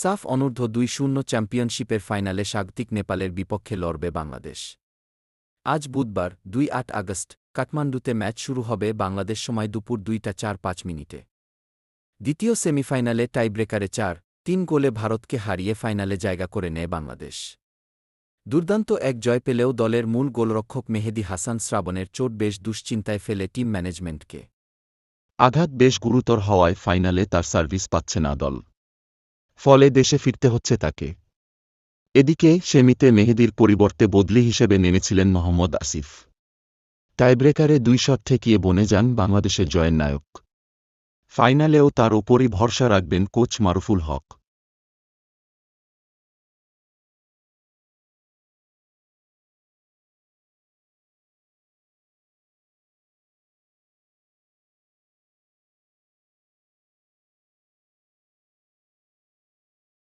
সাফ অনূর্ধ্ব দুই শূন্য চ্যাম্পিয়নশিপের ফাইনালে স্বাগতিক নেপালের বিপক্ষে লড়বে বাংলাদেশ। আজ বুধবার দুই আট আগস্ট, কাঠমান্ডুতে ম্যাচ শুরু হবে বাংলাদেশ সময় দুপুর দুইটা চার পাঁচ মিনিটে। দ্বিতীয় সেমিফাইনালে টাইব্রেকারে চার, তিন গোলে ভারতকে হারিয়ে ফাইনালে জায়গা করে নেয় বাংলাদেশ। দুর্দান্ত এক জয় পেলেও দলের মূল গোলরক্ষক মেহেদি হাসান শ্রাবণের চোট বেশ দুশ্চিন্তায় ফেলে টিম ম্যানেজমেন্টকে। আঘাত বেশ গুরুতর হওয়ায় ফাইনালে তার সার্ভিস পাচ্ছে না দল। ফলে দেশে ফিরতে হচ্ছে তাকে। এদিকে সেমিতে মেহেদির পরিবর্তে বদলি হিসেবে নেমেছিলেন মোহাম্মদ আসিফ। টাইব্রেকারে দুই শট ঠেকিয়ে বনে যান বাংলাদেশের জয়ের নায়ক। ফাইনালেও তার ওপরই ভরসা রাখবেন কোচ মারুফুল হক।